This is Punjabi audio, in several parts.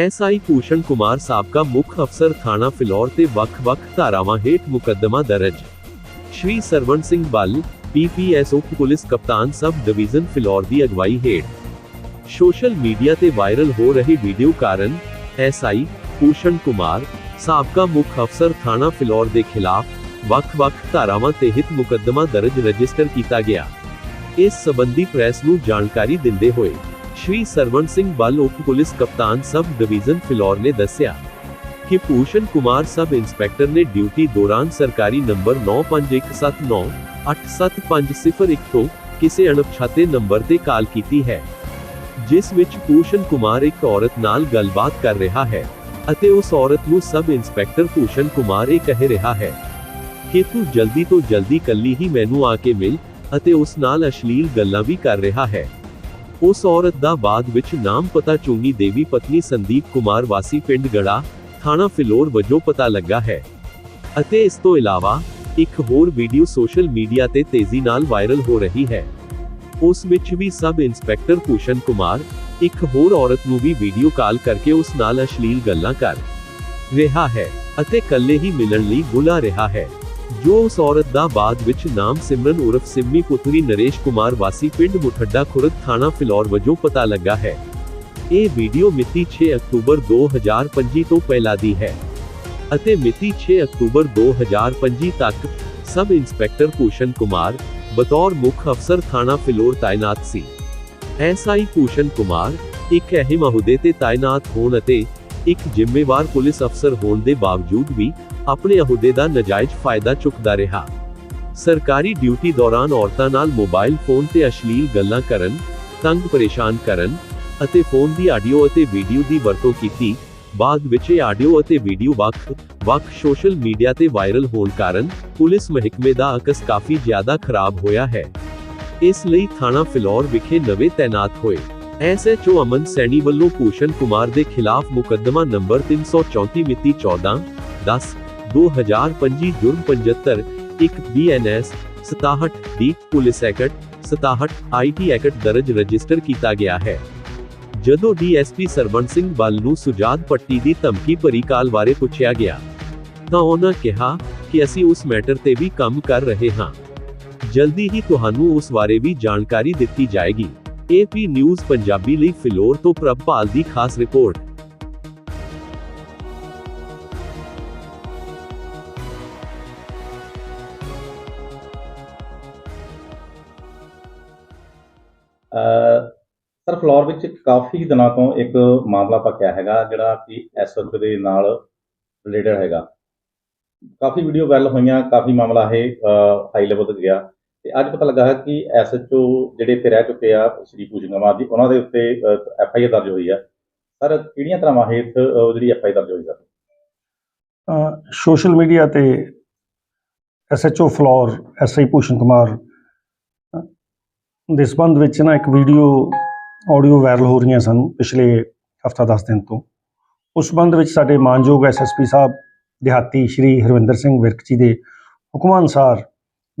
ਐਸਆਈ ਭੂਸ਼ਣ ਕੁਮਾਰ ਸਾਬਕਾ ਮੁੱਖ ਅਫਸਰ ਥਾਣਾ ਫਿਲੌਰ ਤੇ ਵੱਖ-ਵੱਖ ਧਾਰਾਵਾਂ ਹੇਠ ਮੁਕੱਦਮਾ ਦਰਜ। ਸ਼੍ਰੀ ਸਰਵਣ ਸਿੰਘ ਬੱਲ ਪੀਪੀਐਸ ਉਪ ਪੁਲਿਸ ਕਪਤਾਨ ਸਬ ਡਿਵੀਜ਼ਨ ਫਿਲੌਰ ਦੀ ਅਗਵਾਈ ਹੇਠ। ਸੋਸ਼ਲ ਮੀਡੀਆ ਤੇ ਵਾਇਰਲ ਹੋ ਰਹੀ ਵੀਡੀਓ ਕਾਰਨ ਐਸਆਈ ਭੂਸ਼ਣ ਕੁਮਾਰ ਸਾਬਕਾ ਮੁੱਖ ਅਫਸਰ ਥਾਣਾ ਫਿਲੌਰ ਦੇ ਖਿਲਾਫ ਵੱਖ-ਵੱਖ ਧਾਰਾਵਾਂ ਤੇ ਤਹਿਤ ਮੁਕੱਦਮਾ ਦਰਜ ਰਜਿਸਟਰ ਕੀਤਾ ਗਿਆ। ਇਸ ਸਬੰਧੀ ਪ੍ਰੈਸ ਨੂੰ ਜਾਣਕਾਰੀ ਦਿੰਦੇ ਹੋਏ ਸ਼੍ਰੀ ਸਰਵਣ ਸਿੰਘ ਬੱਲ ਉਪ ਪੁਲਿਸ ਕਪਤਾਨ ਸਬ ਡਿਵੀਜ਼ਨ ਫਿਲੌਰ ਨੇ ਦੱਸਿਆ ਕਿ ਭੂਸ਼ਣ ਕੁਮਾਰ ਸਬ ਇੰਸਪੈਕਟਰ ਨੇ ਡਿਊਟੀ ਦੌਰਾਨ ਸਰਕਾਰੀ ਨੰਬਰ 95179 87501 ਤੋਂ ਕਿਸੇ ਅਣਪਛਾਤੇ ਨੰਬਰ ਤੇ ਕਾਲ ਕੀਤੀ ਹੈ, ਜਿਸ ਵਿੱਚ ਭੂਸ਼ਣ ਕੁਮਾਰ ਇੱਕ ਔਰਤ ਨਾਲ ਗੱਲਬਾਤ ਕਰ ਰਿਹਾ ਹੈ ਅਤੇ ਉਸ ਔਰਤ ਨੂੰ ਸਬ ਇੰਸਪੈਕਟਰ ਭੂਸ਼ਣ ਕੁਮਾਰ ਇਹ ਕਹਿ ਰਿਹਾ ਹੈ ਕਿ ਤੂੰ ਜਲਦੀ ਤੋਂ ਜਲਦੀ ਕੱਲੀ ਹੀ ਮੈਨੂੰ ਆ ਕੇ ਮਿਲ ਅਤੇ ਉਸ ਨਾਲ ਅਸ਼ਲੀਲ ਗੱਲਾਂ ਵੀ ਕਰ ਰਿਹਾ ਹੈ। ਉਸ ਔਰਤ ਦਾ ਬਾਅਦ ਵਿੱਚ ਨਾਮ ਪਤਾ ਚੁੰਗੀ ਦੇਵੀ ਪਤਨੀ ਸੰਦੀਪ ਕੁਮਾਰ ਵਾਸੀ ਪਿੰਡ ਗੜਾ, ਥਾਣਾ ਫਿਲੌਰ ਵਜੋਂ ਪਤਾ ਲੱਗਾ ਹੈ। ਅਤੇ ਇਸ ਤੋਂ ਇਲਾਵਾ, ਇੱਕ ਹੋਰ ਵੀਡੀਓ ਸੋਸ਼ਲ ਮੀਡੀਆ ਤੇ ਤੇਜ਼ੀ ਨਾਲ ਵਾਇਰਲ ਹੋ ਰਹੀ ਹੈ। ਉਸ ਵਿੱਚ ਵੀ ਸਬ ਇੰਸਪੈਕਟਰ ਭੂਸ਼ਣ ਕੁਮਾਰ, ਇੱਕ ਹੋਰ ਔਰਤ ਨੂੰ ਵੀ ਵੀਡੀਓ ਕਾਲ ਕਰਕੇ ਉਸ ਨਾਲ ਅਸ਼ਲੀਲ ਗੱਲਾਂ ਕਰ ਰਿਹਾ ਹੈ ਅਤੇ ਕੱਲੇ ਹੀ ਮਿਲਣ ਲਈ ਬੁਲਾ ਰਿਹਾ ਹੈ। ਜੋ ਉਸ ਔਰਤ ਦਾ ਬਾਅਦ ਵਿੱਚ ਨਾਮ ਸਿਮਰਨ ਉਰਫ ਸਿੰਮੀ ਪੁੱਤਰੀ ਨਰੇਸ਼ ਕੁਮਾਰ ਵਾਸੀ ਪਿੰਡ ਮੁਠੱਡਾ ਖੁਰਦ ਥਾਣਾ ਫਿਲੌਰ ਵਜੋਂ ਪਤਾ ਲੱਗਾ ਹੈ। ਇਹ ਵੀਡੀਓ ਮਿਤੀ 6 ਅਕਤੂਬਰ 2025 ਤੋਂ ਪਹਿਲਾਂ ਦੀ ਹੈ ਅਤੇ ਮਿਤੀ 6 ਅਕਤੂਬਰ 2025 ਤੱਕ ਸਬ ਇੰਸਪੈਕਟਰ ਭੂਸ਼ਣ ਕੁਮਾਰ, ਬਤੌਰ ਮੁੱਖ ਅਫਸਰ ਥਾਣਾ ਫਿਲੌਰ ਤਾਇਨਾਤ ਸੀ। ਐਸਆਈ ਭੂਸ਼ਣ ਕੁਮਾਰ, ਇੱਕ ਅਹਿਮ ਅਹੁਦੇ ਤੇ ਤਾਇਨਾਤ ਹੋਣ ਅਤੇ ਇੱਕ ਜ਼ਿੰਮੇਵਾਰ ਪੁਲਿਸ ਅਫਸਰ ਹੋਣ ਦੇ ਬਾਵਜੂਦ ਵੀ ਆਪਣੇ ਅਹੁਦੇ ਦਾ ਨਜਾਇਜ਼ ਫਾਇਦਾ ਚੁੱਕਦਾ ਰਿਹਾ। ਸਰਕਾਰੀ ਡਿਊਟੀ ਦੌਰਾਨ ਔਰਤਾਂ ਨਾਲ ਮੋਬਾਈਲ ਫੋਨ ਤੇ ਅਸ਼ਲੀਲ ਗੱਲਾਂ ਕਰਨ, ਤੰਗ ਪਰੇਸ਼ਾਨ ਕਰਨ ਅਤੇ ਫੋਨ ਦੀ ਆਡੀਓ ਅਤੇ ਵੀਡੀਓ ਦੀ ਵਰਤੋਂ ਕੀਤੀ। ਬਾਅਦ ਵਿੱਚ ਇਹ ਆਡੀਓ ਅਤੇ ਵੀਡੀਓ ਵੱਖ ਵੱਖ ਸੋਸ਼ਲ ਮੀਡੀਆ ਤੇ ਵਾਇਰਲ ਹੋਣ ਕਾਰਨ ਪੁਲਿਸ ਮਹਿਕਮੇ ਦਾ ਅਕਸ ਕਾਫੀ ਜ਼ਿਆਦਾ ਖਰਾਬ ਹੋਇਆ ਹੈ। ਇਸ ਲਈ ਥਾਣਾ ਫਿਲੌਰ ਵਿਖੇ ਨਵੇਂ ਤਾਇਨਾਤ ਹੋਏ। ਐਸਐਚਓ ਅਮਨ ਸੈਣੀ ਵੱਲੋਂ ਭੂਸ਼ਣ ਕੁਮਾਰ ਦੇ ਖਿਲਾਫ ਮੁਕੱਦਮਾ ਨੰਬਰ 334 ਮਿਤੀ 14 10 2025 ਜੁਰਮ 75 1 BNS 67 D police act 67 IT act ਦਰਜ ਰਜਿਸਟਰ ਕੀਤਾ ਗਿਆ ਹੈ। ਜਦੋਂ ਡੀਐਸਪੀ ਸਰਵਣ ਸਿੰਘ ਬੱਲ ਨੂੰ ਸੁਜਾਤ ਪੱਟੀ ਦੀ ਧਮਕੀ ਭਰੀ ਕਾਲ ਬਾਰੇ ਪੁੱਛਿਆ ਗਿਆ, ਤਾਂ ਉਹਨਾਂ ਕਿਹਾ ਕਿ ਅਸੀਂ ਉਸ ਮੈਟਰ ਤੇ ਵੀ ਕੰਮ ਕਰ ਰਹੇ ਹਾਂ। ਜਲਦੀ ਹੀ ਤੁਹਾਨੂੰ ਉਸ ਬਾਰੇ ਵੀ ਜਾਣਕਾਰੀ ਦਿੱਤੀ ਜਾਏਗੀ। ਏਪੀ ਨਿਊਜ਼ ਪੰਜਾਬੀ ਲਈ ਫਿਲੌਰ ਤੋਂ ਪ੍ਰਭਪਾਲ ਦੀ ਖਾਸ ਰਿਪੋਰਟ। ਸਰ, ਫਲੋਰ ਵਿੱਚ ਕਾਫੀ ਦਿਨਾਂ ਤੋਂ ਇੱਕ ਮਾਮਲਾ ਪੱਕਿਆ ਹੈਗਾ, ਜਿਹੜਾ ਕਿ ਐਸਐਚ ਦੇ ਨਾਲ ਰਿਲੇਟਡ ਹੈਗਾ। ਕਾਫੀ ਵੀਡੀਓ ਵਾਇਰਲ ਹੋਈਆਂ, ਕਾਫੀ ਮਾਮਲਾ ਇਹ ਹਾਈ ਲੈਵਲ ਤੱਕ ਗਿਆ। ਤੇ ਅੱਜ ਪਤਾ ਲੱਗਾ ਹੈ ਕਿ ਐਸਐਚਓ ਜਿਹੜੇ ਇੱਥੇ ਰਹਿ ਚੁੱਕੇ ਆ ਸ਼੍ਰੀ ਪੂਜਨ ਕੁਮਾਰ ਜੀ ਉਹਨਾਂ ਦੇ ਉੱਤੇ ਐਫਆਈਆਰ ਦਰਜ ਹੋਈ ਆ। ਸਰ ਕਿਹੜੀਆਂ ਤਰ੍ਹਾਂ ਹੇਠ ਅਹ, ਜਿਹੜੀ ਐਫਆਈਆਰ ਦਰਜ ਹੋਈ ਸਰ? ਸੋਸ਼ਲ ਮੀਡੀਆ ਤੇ ਐਸਐਚਓ ਫਲੋਰ ਐਸਆਈ ਭੂਸ਼ਣ ਕੁਮਾਰ ਦੇ ਸੰਬੰਧ ਵਿੱਚ ਨਾ ਇੱਕ ਵੀਡੀਓ ਆਡੀਓ ਵਾਇਰਲ ਹੋ ਰਹੀਆਂ ਸਨ ਪਿਛਲੇ ਹਫਤਾ 10 ਦਿਨ ਤੋਂ। ਉਸ ਸੰਬੰਧ ਵਿੱਚ ਸਾਡੇ ਮਾਨਯੋਗ ਐਸਐਸਪੀ ਸਾਹਿਬ ਦਿਹਾਤੀ ਸ਼੍ਰੀ ਹਰਵਿੰਦਰ ਸਿੰਘ ਵਿਰਕ ਜੀ ਦੇ ਹੁਕਮਾਂ ਅਨੁਸਾਰ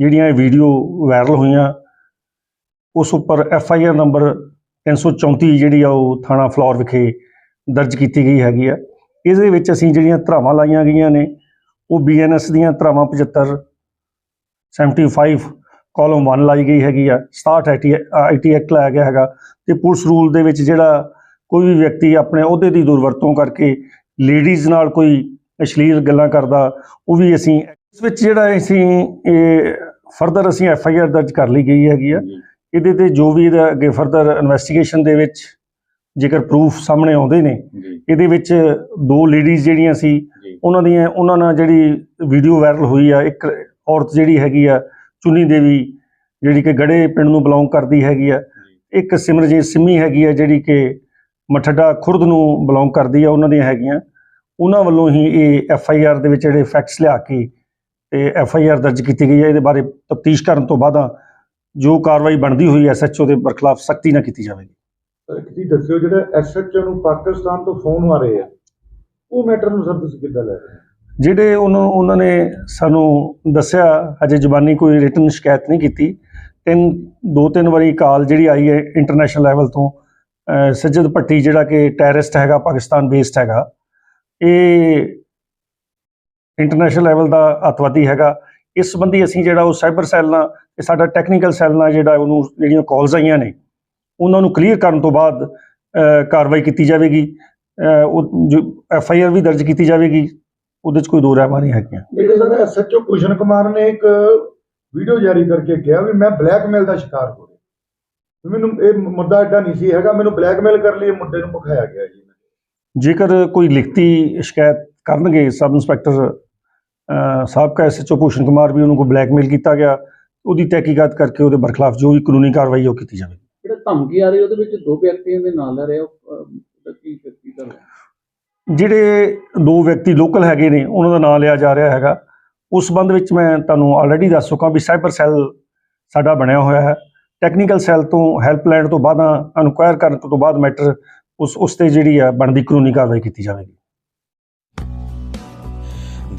ਜਿਹੜੀਆਂ ਇਹ ਵੀਡੀਓ ਵਾਇਰਲ ਹੋਈਆਂ, ਉਸ ਉੱਪਰ ਐੱਫ ਆਈ ਆਰ ਨੰਬਰ 334 ਜਿਹੜੀ ਆ ਉਹ ਥਾਣਾ ਫਲੋਰ ਵਿਖੇ ਦਰਜ ਕੀਤੀ ਗਈ ਹੈਗੀ ਆ। ਇਸ ਦੇ ਵਿੱਚ ਅਸੀਂ ਜਿਹੜੀਆਂ ਧਰਾਵਾਂ ਲਾਈਆਂ ਗਈਆਂ ਨੇ, ਉਹ ਬੀਐਨਐਸ ਦੀਆਂ ਧਰਾਵਾਂ 75 75 ਕਾਲਮ 1 ਲਾਈ ਗਈ ਹੈਗੀ ਆ 67 ਆਈਟੀ ਆਈਟੀ ਐਕਟ ਲਾਇਆ ਗਿਆ ਹੈਗਾ ਤੇ ਪੁਲਿਸ ਰੂਲ ਦੇ ਵਿੱਚ ਜਿਹੜਾ ਕੋਈ ਵੀ ਵਿਅਕਤੀ ਆਪਣੇ ਅਹੁਦੇ ਦੀ ਦੁਰਵਰਤੋਂ ਕਰਕੇ ਲੇਡੀਜ਼ ਨਾਲ ਕੋਈ ਅਸ਼ਲੀਲ ਗੱਲਾਂ ਕਰਦਾ, ਉਹ ਵੀ ਅਸੀਂ ਇਸ ਵਿੱਚ ਜਿਹੜਾ ਅਸੀਂ ਇਹ ਫਰਦਰ ਅਸੀਂ ਐਫ ਆਈ ਆਰ ਦਰਜ ਕਰ ਲਈ ਗਈ ਹੈਗੀ ਆ। ਇਹਦੇ ਤੇ ਜੋ ਵੀ ਇਹਦਾ ਅੱਗੇ ਫਰਦਰ ਇਨਵੈਸਟੀਗੇਸ਼ਨ ਦੇ ਵਿੱਚ ਜੇਕਰ ਪ੍ਰੂਫ ਸਾਹਮਣੇ ਆਉਂਦੇ ਨੇ ਇਹਦੇ ਵਿੱਚ ਦੋ ਲੇਡੀਜ਼ ਜਿਹੜੀਆਂ ਸੀ ਉਹਨਾਂ ਦੀਆਂ ਉਹਨਾਂ ਨਾਲ ਜਿਹੜੀ ਵੀਡੀਓ ਵਾਇਰਲ ਹੋਈ ਆ ਇੱਕ ਔਰਤ ਜਿਹੜੀ ਹੈਗੀ ਆ ਚੁੰਨੀ ਦੇਵੀ ਜਿਹੜੀ ਕਿ ਗੜੇ ਪਿੰਡ ਨੂੰ ਬਿਲੋਂਗ ਕਰਦੀ ਹੈਗੀ ਆ। ਇੱਕ ਸਿਮਰਜੀਤ ਸਿੰਮੀ ਹੈਗੀ ਆ ਜਿਹੜੀ ਕਿ ਮਠੱਡਾ ਖੁਰਦ ਨੂੰ ਬਿਲੋਂਗ ਕਰਦੀ ਆ ਉਹਨਾਂ ਦੀਆਂ ਹੈਗੀਆਂ। ਉਹਨਾਂ ਵੱਲੋਂ ਹੀ ਇਹ ਐਫ ਆਈ ਆਰ ਦੇ ਵਿੱਚ ਜਿਹੜੇ ਫੈਕਟਸ ਲਿਆ ਕੇ ਤੇ ਐਫ ਆਈ ਆਰ ਦਰਜ ਕੀਤੀ ਗਈ ਹੈ ਇਹਦੇ ਬਾਰੇ ਤਫਤੀਸ਼ ਕਰਨ ਤੋਂ ਬਾਅਦ ਜੋ ਕਾਰਵਾਈ ਬਣਦੀ ਹੋਈ ਐਸ ਐਚ ਓ ਦੇ ਬਰਖਲਾਫ ਸਖਤੀ ਨਾਲ ਕੀਤੀ ਜਾਵੇਗੀ। ਚੀਜ਼ ਦੱਸਿਓ ਜਿਹੜਾ ਐਸਐਚਓ ਨੂੰ ਪਾਕਿਸਤਾਨ ਤੋਂ ਫੋਨ ਆ ਰਹੇ ਆ ਉਹ ਮੈਟਰ ਨੂੰ ਸਰ ਤੁਸੀਂ ਕਿੱਦਾਂ ਲੈ ਰਹੇ ਹੋ? ਜਿਹੜੇ ਉਹਨੂੰ ਉਹਨਾਂ ਨੇ ਸਾਨੂੰ ਦੱਸਿਆ ਅਜੇ ਜ਼ੁਬਾਨੀ ਕੋਈ ਰਿਟਨ ਸ਼ਿਕਾਇਤ ਨਹੀਂ ਕੀਤੀ। ਤਿੰਨ ਦੋ ਤਿੰਨ ਵਾਰੀ ਕਾਲ ਜਿਹੜੀ ਆਈ ਹੈ ਇੰਟਰਨੈਸ਼ਨਲ ਲੈਵਲ ਤੋਂ ਸੱਜਦ ਭੱਟੀ ਜਿਹੜਾ ਕਿ ਟੈਰਰਿਸਟ ਹੈਗਾ ਪਾਕਿਸਤਾਨ ਬੇਸਡ ਹੈਗਾ ਇਹ ਇੰਟਰਨੈਸ਼ਨਲ ਲੈਵਲ ਦਾ ਅੱਤਵਾਦੀ ਹੈਗਾ। ਇਸ ਸੰਬੰਧੀ ਅਸੀਂ ਜਿਹੜਾ ਉਹ ਸਾਈਬਰ ਸੈੱਲ ਨਾਲ ਤੇ ਸਾਡਾ ਟੈਕਨੀਕਲ ਸੈੱਲ ਨਾਲ ਜਿਹੜਾ ਉਹਨੂੰ ਜਿਹੜੀਆਂ ਕਾਲਸ ਆਈਆਂ ਨੇ ਉਹਨਾਂ ਨੂੰ ਕਲੀਅਰ ਕਰਨ ਤੋਂ ਬਾਅਦ ਕਾਰਵਾਈ ਕੀਤੀ ਜਾਵੇਗੀ। ਉਹ ਜੋ ਐਫ ਆਈ ਆਰ ਵੀ ਦਰਜ ਕੀਤੀ ਜਾਵੇਗੀ। ਉਹਦੇ 'ਚ ਕੋਈ ਦੋ ਰਹਿਮਾ ਨਹੀਂ ਹੈਗੀਆਂ। ਜਿਹੜੇ ਸਰ ਐਸਐਚਓ ਕੁਸ਼ਨ ਕੁਮਾਰ ਨੇ ਇੱਕ ਵੀਡੀਓ ਜਾਰੀ ਕਰਕੇ ਕਿਹਾ ਵੀ ਮੈਂ ਬਲੈਕਮੇਲ ਦਾ ਸ਼ਿਕਾਰ ਹੋ ਰਿਹਾ। ਮੈਨੂੰ ਇਹ ਮੁੱਦਾ ਐਡਾ ਨਹੀਂ ਸੀ ਹੈਗਾ। ਮੈਨੂੰ ਬਲੈਕਮੇਲ ਕਰਨ ਲਈ ਇਹ ਮੁੰਡੇ ਨੂੰ ਭਖਾਇਆ ਗਿਆ ਜੀ। ਜੇਕਰ ਕੋਈ ਲਿਖਤੀ ਸ਼ਿਕਾਇਤ ਕਰਨਗੇ ਸਬ ਇੰਸਪੈਕਟਰ ਸਾਬਕਾ ਐਸਐਚਓ ਭੂਸ਼ਣ ਕੁਮਾਰ ਵੀ ਉਹਨੂੰ ਕੋਈ ਬਲੈਕਮੇਲ ਕੀਤਾ ਗਿਆ ਉਹਦੀ ਤਹਿਕੀਕਾਤ ਕਰਕੇ ਉਹਦੇ ਬਰਖਲਾਫ ਜੋ ਵੀ ਕਾਨੂੰਨੀ ਕਾਰਵਾਈ ਉਹ ਕੀਤੀ ਜਾਵੇਗੀ ਜਿਹੜਾ ਧਮਕੀ ਆ ਰਹੀ ਉਹਦੇ ਵਿੱਚ ਦੋ ਵਿਅਕਤੀਆਂ ਦੇ ਨਾਲ ਲੈ ਰਹੇ ਉਹ ਕੀ ਸ਼ਕਤੀ ਦਾ ਜਿਹੜੇ ਦੋ ਵਿਅਕਤੀ ਲੋਕਲ ਹੈਗੇ ਨੇ ਉਹਨਾਂ ਦਾ ਨਾਮ ਲਿਆ ਜਾ ਰਿਹਾ ਹੈਗਾ। ਉਸ ਸੰਬੰਧ ਵਿੱਚ ਮੈਂ ਤੁਹਾਨੂੰ ਆਲਰੇਡੀ ਦੱਸ ਚੁੱਕਾ ਵੀ ਸਾਈਬਰ ਸੈੱਲ ਸਾਡਾ ਬਣਿਆ ਹੋਇਆ ਹੈ। ਟੈਕਨੀਕਲ ਸੈੱਲ ਤੋਂ ਹੈਲਪ ਲੈਣ ਤੋਂ ਬਾਅਦ ਇਨਕੁਆਇਰ ਕਰਨ ਤੋਂ ਬਾਅਦ ਮੈਟਰ ਉਸ ਉਸ ਤੇ ਜਿਹੜੀ ਹੈ ਬਣਦੀ ਕਾਨੂੰਨੀ ਕਾਰਵਾਈ ਕੀਤੀ ਜਾਵੇਗੀ।